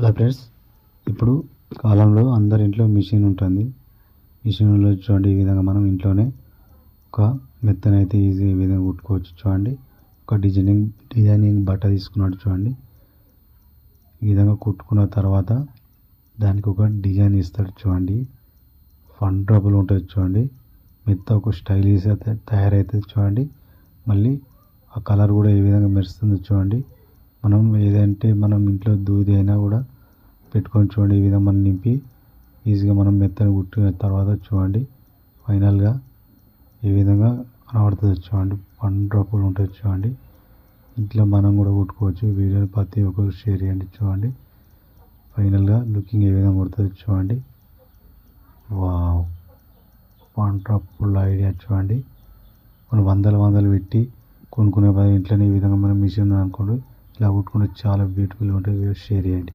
Hello friends ఇప్పుడు కాలంలో అందరి ఇంట్లో మిషన్ ఉంటుంది. మిషన్లో చూడండి ఈ విధంగా మనం ఇంట్లోనే ఒక మెత్తనైతే ఈజీ విధంగా కుట్టుకోవచ్చు చూడండి. ఒక డిజైనింగ్ డిజైనింగ్ బట్ట తీసుకున్నాడు చూడండి. ఈ విధంగా కుట్టుకున్న తర్వాత దానికి ఒక డిజైన్ ఇస్తాడు చూడండి. ఫన్ డబ్బులు ఉంటుంది చూడండి. మెత్త ఒక స్టైలిష్ అయితే తయారైతే చూడండి. మళ్ళీ ఆ కలర్ కూడా ఏ విధంగా మెరుస్తుంది చూడండి. మనం లేదంటే మనం ఇంట్లో దూది అయినా కూడా పెట్టుకొని చూడండి. ఈ విధంగా మనం నింపి ఈజీగా మనం మెత్తని కుట్టిన తర్వాత చూడండి. ఫైనల్గా ఈ విధంగా కనబడుతుంది చూడండి. వన్ డ్రాపులు ఉంటుంది చూడండి. ఇంట్లో మనం కూడా కుట్టుకోవచ్చు. వీడియోని ప్రతి ఒక్కరు షేర్ చేయండి చూడండి. ఫైనల్గా లుకింగ్ ఏ విధంగా కుడుతుంది చూడండి. వావ్! వన్ ఐడియా చూడండి. మనం వందల వందలు పెట్టి కొనుక్కునే పది ఇంట్లోనే ఈ విధంగా మనం మిషన్ అనుకోండి. ఇలా కొట్టుకుంటే చాలా బ్యూటిఫుల్గా ఉంటుంది. షేర్ చేయండి.